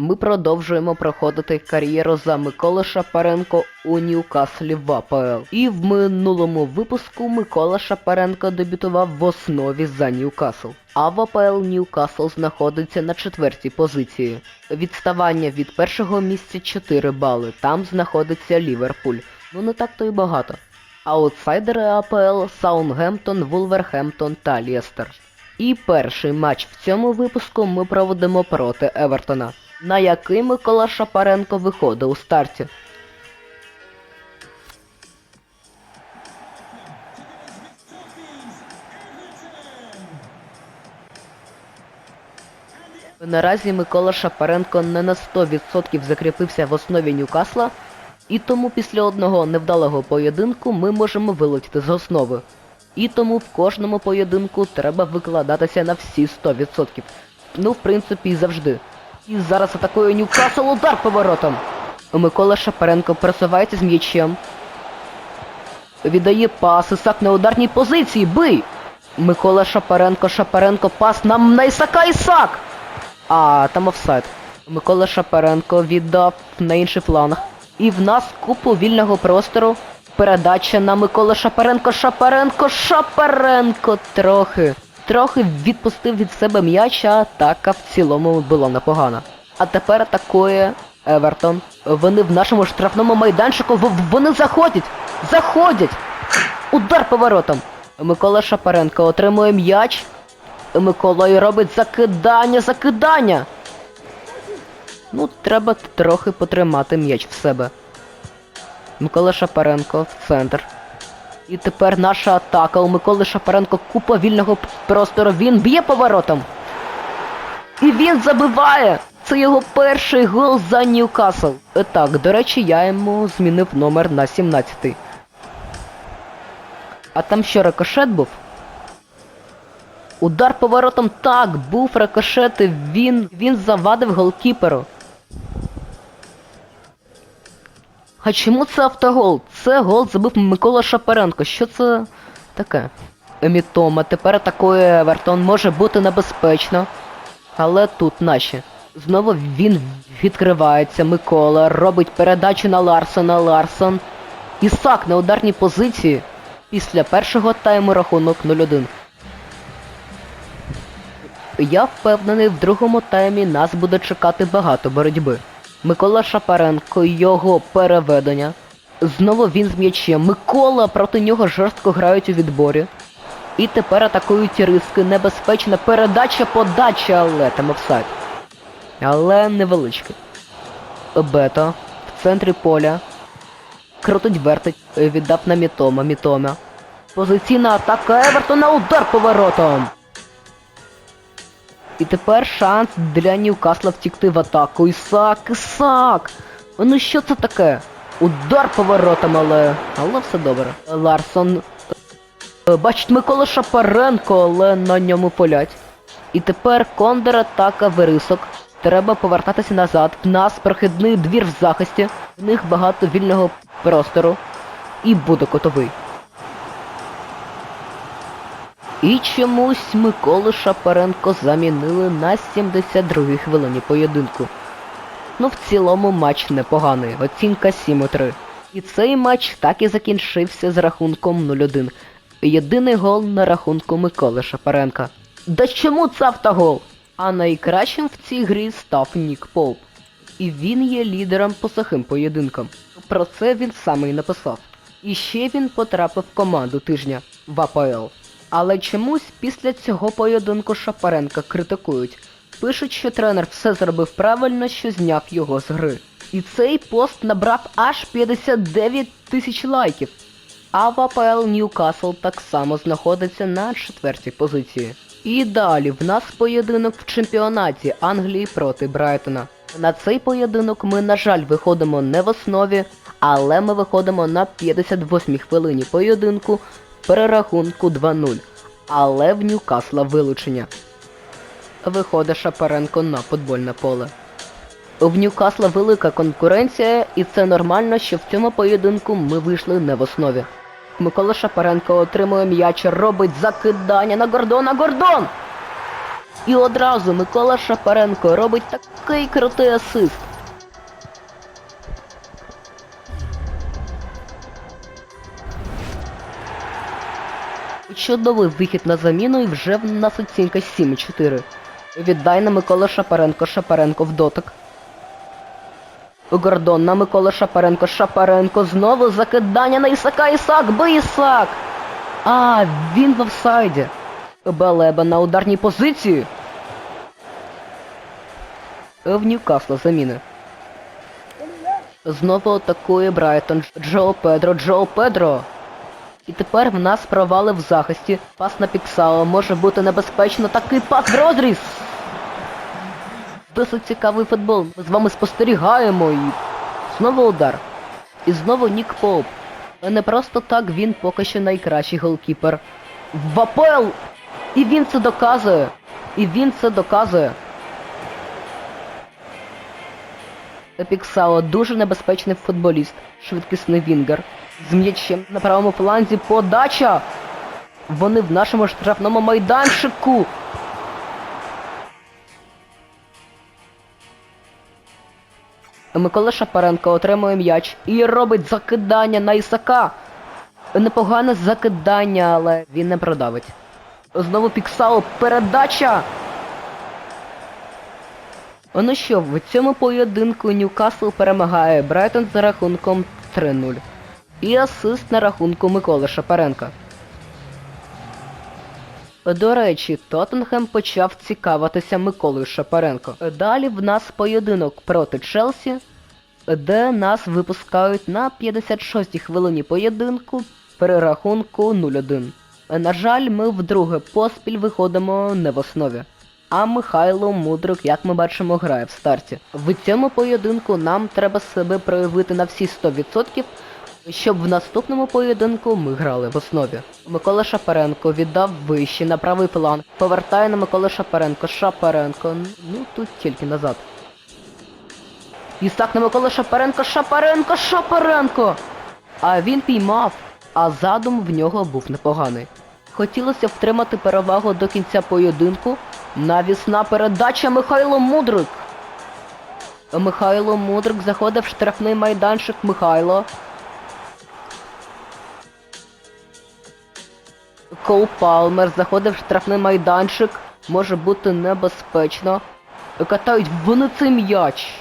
Ми продовжуємо проходити кар'єру за Микола Шапаренко у Ньюкаслі в АПЛ. І в минулому випуску Микола Шапаренко дебютував в основі за Ньюкасл. А в АПЛ Ньюкасл знаходиться на четвертій позиції. Відставання від першого місця 4 бали. Там знаходиться Ліверпуль. Ну не так то й багато. Аутсайдери АПЛ Саутгемптон, Вулверхемптон та Лєстер. І перший матч в цьому випуску ми проводимо проти Евертона, на який Микола Шапаренко виходить у старті. Наразі Микола Шапаренко не на 100% закріпився в основі Ньюкасла, і тому після одного невдалого поєдинку ми можемо вилетіти з основи. І тому в кожному поєдинку треба викладатися на всі 100%. Ну, в принципі, і завжди. І зараз атакує Ньюкасл удар поворотом. Микола Шапаренко просувається з м'ячем. Віддає пас, Ісак на ударній позиції. Бий! Микола Шапаренко, Шапаренко, пас нам на Ісака Ісак! А, там офсайд. Микола Шапаренко віддав на інший фланг. І в нас купу вільного простору. Передача на Микола Шапаренко, Шапаренко, Шапаренко трохи. Трохи відпустив від себе м'яч, а атака в цілому була непогана. А тепер атакує Евертон. Вони в нашому штрафному майданчику. Вони заходять! Заходять! Удар поворотом. Микола Шапаренко отримує м'яч. Микола і робить закидання, закидання. Ну, треба трохи потримати м'яч в себе. Микола Шапаренко центр. І тепер наша атака. У Миколи Шапаренко купа вільного простору. Він б'є поворотом. І він забиває! Це його перший гол за Ньюкасл. Е, Так, до речі, я йому змінив номер на 17. А там що, рикошет був? Удар поворотом так, був рикошет, він, він завадив голкіперу. А чому це автогол? Це гол забив Микола Шапаренко. Що це таке? Емітома, тепер атакує Евертон, може бути небезпечно. Але тут наші. Знову він відкривається, Микола, робить передачу на Ларсона, Ларсон. Ісак на ударній позиції. Після першого тайму рахунок 0-1. Я впевнений, в другому таймі нас буде чекати багато боротьби. Микола Шапаренко, його переведення. Знову він з м'ячем. Микола проти нього жорстко грають у відборі. І тепер атакують риски. Небезпечна передача, подача, але там офсайд. Але невеличкий. Бето в центрі поля. Крутить вертить, віддав на Мітома, Мітома. Позиційна атака Евертона, удар поворотом. І тепер шанс для Ньюкасла втікти в атаку. Ісак, Ісак! Ну що це таке? Удар поворотом, але. Але все добре. Ларсон. е, Бачить Микола Шапаренко, але на ньому полять. І тепер контратака вирисок. Треба повертатися назад. В нас прохідний двір в захисті. В них багато вільного простору. І буде котовий. І чомусь Миколу Шапаренко замінили на 72-й хвилині поєдинку. Ну, в цілому матч непоганий, оцінка 7-3. І цей матч так і закінчився з рахунком 0-1. Єдиний гол на рахунку Миколи Шапаренка. Да чому це автогол? А найкращим в цій грі став Нік Поуп. І він є лідером по сухим поєдинкам. Про це він саме й написав. І ще він потрапив в команду тижня в АПЛ. Але чомусь після цього поєдинку Шапаренка критикують. Пишуть, що тренер все зробив правильно, що зняв його з гри. І цей пост набрав аж 59 тисяч лайків. А в АПЛ Ньюкасл так само знаходиться на четвертій позиції. І далі в нас поєдинок в чемпіонаті Англії проти Брайтона. На цей поєдинок ми, на жаль, виходимо не в основі, але ми виходимо на 58-й хвилині поєдинку перерахунку 2-0. Але в Ньюкасла вилучення. Виходить Шапаренко на футбольне поле. В Ньюкасла велика конкуренція, і це нормально, що в цьому поєдинку ми вийшли не в основі. Микола Шапаренко отримує м'яч, робить закидання на Гордона. Гордон! І одразу Микола Шапаренко робить такий крутий асист. Чудовий вихід на заміну і вже в нас оцінка 7,4. Віддай на Микола Шапаренко, Шапаренко в дотик. Гордон на Микола Шапаренко, Шапаренко знову закидання на Ісака, Ісак, бий Ісак! А, він в офсайді. Балеба на ударній позиції. В Ньюкасла заміни. Знову атакує Брайтон. Джо Педро, Джо Педро. І тепер в нас провали в захисті. Пас на Піксао може бути небезпечно. Такий пас в розріз. Досить цікавий футбол. Ми з вами спостерігаємо і. Знову удар. І знову Нік Поп. Не просто так він поки що найкращий голкіпер. В АПЛ! І він це доказує. І він це доказує. Піксао дуже небезпечний футболіст, швидкісний вінгер. З м'ячем на правому фланзі подача! Вони в нашому штрафному майданчику. Микола Шапаренко отримує м'яч і робить закидання на Ісака. Непогане закидання, але він не продавить. Знову Піксао, передача! Ну що, в цьому поєдинку Ньюкасл перемагає Брайтон за рахунком 3-0. І асист на рахунку Миколи Шапаренка. До речі, Тоттенхем почав цікавитися Миколою Шапаренко. Далі в нас поєдинок проти Челсі, де нас випускають на 56-й хвилині поєдинку при рахунку 0-1. На жаль, ми вдруге поспіль виходимо не в основі. А Михайло Мудрик, як ми бачимо, грає в старті. В цьому поєдинку нам треба себе проявити на всі 100%, щоб в наступному поєдинку ми грали в основі. Микола Шапаренко віддав вище на правий план. Повертає на Микола Шапаренко. Шапаренко. Ну тут тільки назад. Ісак на Микола Шапаренко. Шапаренко, Шапаренко! А він піймав, а задум в нього був непоганий. Хотілося втримати перевагу до кінця поєдинку. Навісна передача Михайло Мудрик. Михайло Мудрик заходив в штрафний майданчик Михайло. Кол Палмер заходив в штрафний майданчик. Може бути небезпечно. Катають вони цей м'яч.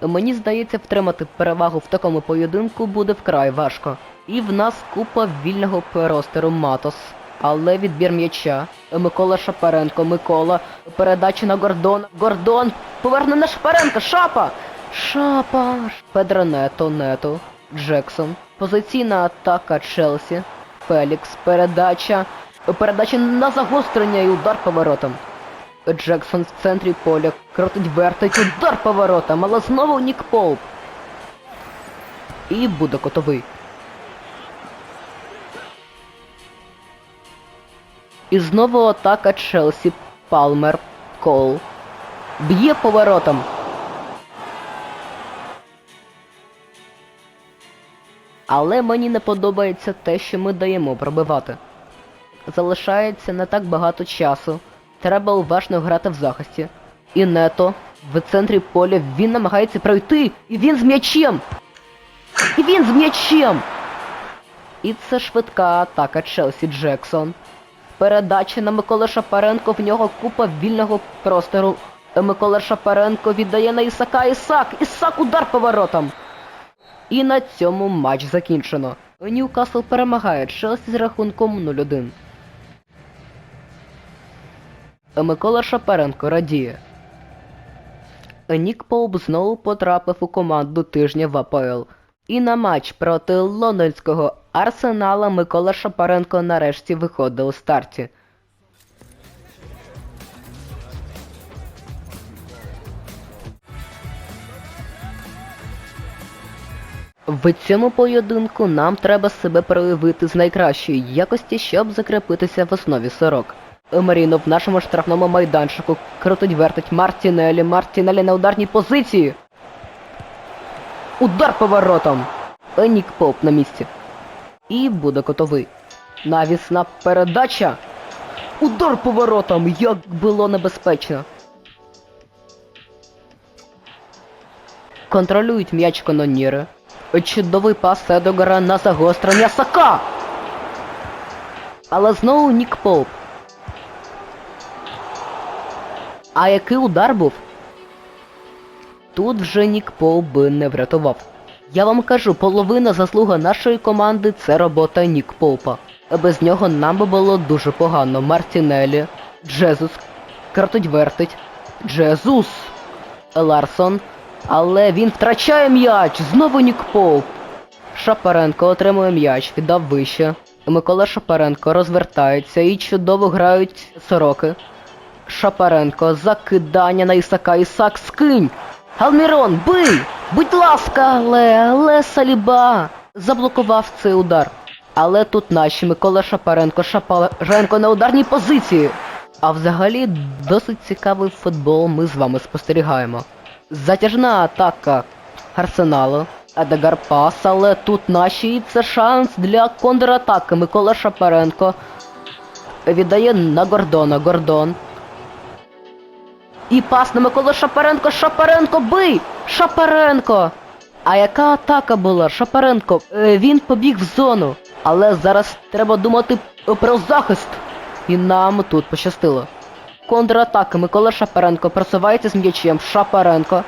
Мені здається, втримати перевагу в такому поєдинку буде вкрай важко. І в нас купа вільного простору Матос. Але відбір м'яча. Микола Шапаренко, Микола. Передача на Гордон. Гордон! Поверне на Шапаренка! Шапа! Шапа! Педро Нето, Нето. Джексон. Позиційна атака Челсі. Фелікс. Передача. Передача на загострення і удар поворотом. Джексон в центрі поля. Крутить вертить, удар поворотом, але знову Нік Поуп. І буде котовий. І знову атака Челсі. Палмер. Кол. Б'є поворотом. Але мені не подобається те, що ми даємо пробивати. Залишається не так багато часу. Треба уважно грати в захисті. І нето. В центрі поля він намагається пройти. І він з м'ячем! І він з м'ячем! І це швидка атака Челсі Джексон. Передача на Микола Шапаренко, в нього купа вільного простору. Микола Шапаренко віддає на Ісака Ісак. Ісак удар поворотом. І на цьому матч закінчено. Ньюкасл перемагає Челсі з рахунком 0-1. Микола Шапаренко радіє. Нік Поуп знову потрапив у команду тижня в АПЛ. І на матч проти лондонського Арсенала Микола Шапаренко нарешті виходить у старті. В цьому поєдинку нам треба себе проявити з найкращої якості, щоб закріпитися в основі 40. Маріно в нашому штрафному майданчику крутить вертить Мартінелі, Мартінелі на ударній позиції. Удар поворотом. Нік Поп на місці. І буде котовий. Навісна передача. Удар поворотом, як було небезпечно. Контролюють м'яч каноніри. Чудовий пас Едогара на загострення Сака. Але знову Нік Поуп. А який удар був? Тут вже Нік би не врятував. Я вам кажу, половина заслуга нашої команди це робота Нік Поупа. Без нього нам би було дуже погано. Мартінелі, Джезус, картуть вертить, Джезус, Ларсон. Але він втрачає м'яч! Знову Нік Поуп. Шапаренко отримує м'яч, віддав вище. Микола Шапаренко розвертається і чудово грають сороки. Шапаренко, закидання на Ісака, Ісак скинь! Алмірон, бий! Будь ласка, але, але Саліба заблокував цей удар. Але тут наші Микола Шапаренко, Шапаренко на ударній позиції. А взагалі досить цікавий футбол ми з вами спостерігаємо. Затяжна атака Арсеналу. Едегар пас, але тут наші і це шанс для контратаки. Микола Шапаренко віддає на Гордона. Гордон. І пас на Микола Шапаренко. Шапаренко бий! Шапаренко! А яка атака була? Шапаренко. Е, він побіг в зону. Але зараз треба думати про захист. І нам тут пощастило. Контратака. Микола Шапаренко просувається з м'ячем. Шапаренко.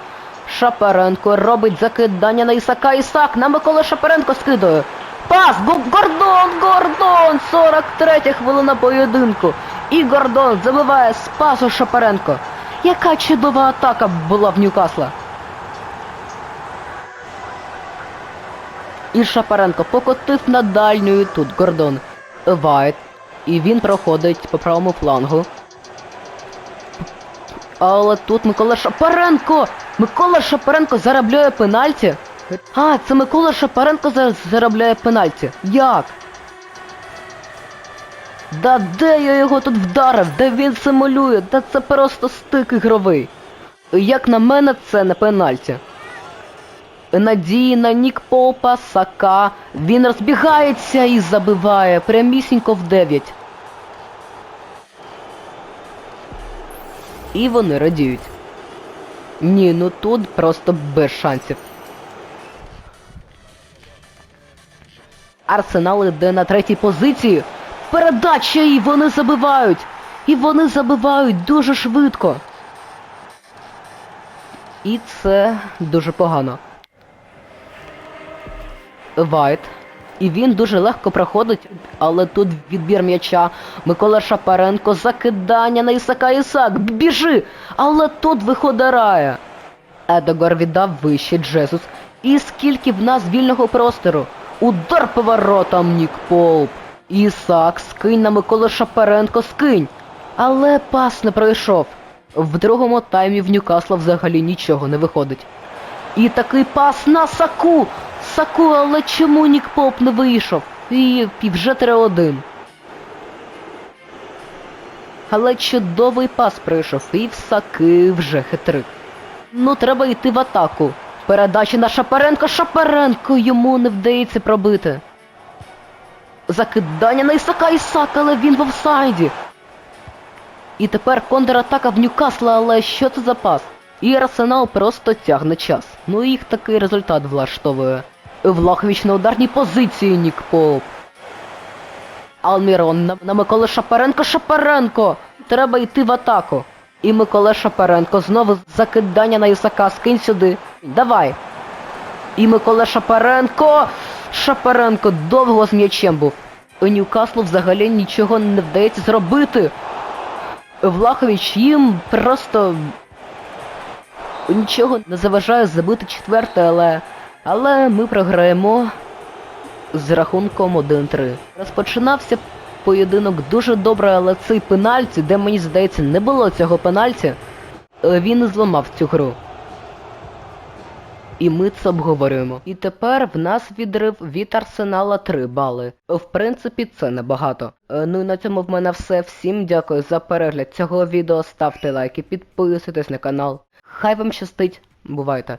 Шапаренко робить закидання на Ісака. Ісак на Микола Шапаренко скидує. Пас! Го- Гордон! Гордон! 43 хвилина поєдинку. І Гордон забиває з пасу Шапаренко. Яка чудова атака була в Ньюкасла. І Шапаренко покотив на дальню тут Гордон. Вайт. І він проходить по правому флангу. Але тут Микола Шапаренко! Микола Шапаренко заробляє пенальті? А, це Микола Шапаренко заробляє пенальті. Як? Да де я його тут вдарив? Де він симулює? Та це просто стик ігровий. Як на мене, це не пенальті. Надії на Нік Попа, Сака. Він розбігається і забиває прямісінько в 9. І вони радіють. Ні, ну тут просто без шансів. Арсенал іде на третій позиції. Передача і вони забивають. І вони забивають дуже швидко. І це дуже погано. Вайт. І він дуже легко проходить, але тут відбір м'яча. Микола Шапаренко, закидання на Ісака Ісак. Біжи! Але тут виходарає. Едогор віддав вище Джесус. І скільки в нас вільного простору. Удар поворотом Нік Поуп. Ісак, скинь на Миколу Шапаренко, скинь. Але пас не пройшов. В другому таймі в Ньюкасла взагалі нічого не виходить. І такий пас на Саку! Саку, але чому Нік Поп не вийшов? І, вже 3-1. Але чудовий пас прийшов, і в Саки вже хитрик. Ну, треба йти в атаку. Передача на Шапаренко, Шапаренко йому не вдається пробити. Закидання на Ісака Ісак, але він в офсайді. І тепер контратака в Ньюкасла, але що це за пас? І Арсенал просто тягне час. Ну їх такий результат влаштовує. Влахович на ударній позиції Нік Поп. Алмірон на, на Миколи Шапаренко Шапаренко! Треба йти в атаку. І Микола Шапаренко знову закидання на Ісака, скинь сюди. Давай. І Микола Шапаренко! Шапаренко довго з м'ячем був. У Ньюкаслу взагалі нічого не вдається зробити. Влахович їм просто нічого не заважає забити четверте, але. Але ми програємо з рахунком 1-3. Розпочинався поєдинок дуже добре, але цей пенальті, де мені здається, не було цього пенальті, е, він зламав цю гру. І ми це обговорюємо. І тепер в нас відрив від Арсенала 3 бали. В принципі, це небагато. Е, Ну і на цьому в мене все. Всім дякую за перегляд цього відео. Ставте лайки, підписуйтесь на канал. Хай вам щастить. Бувайте!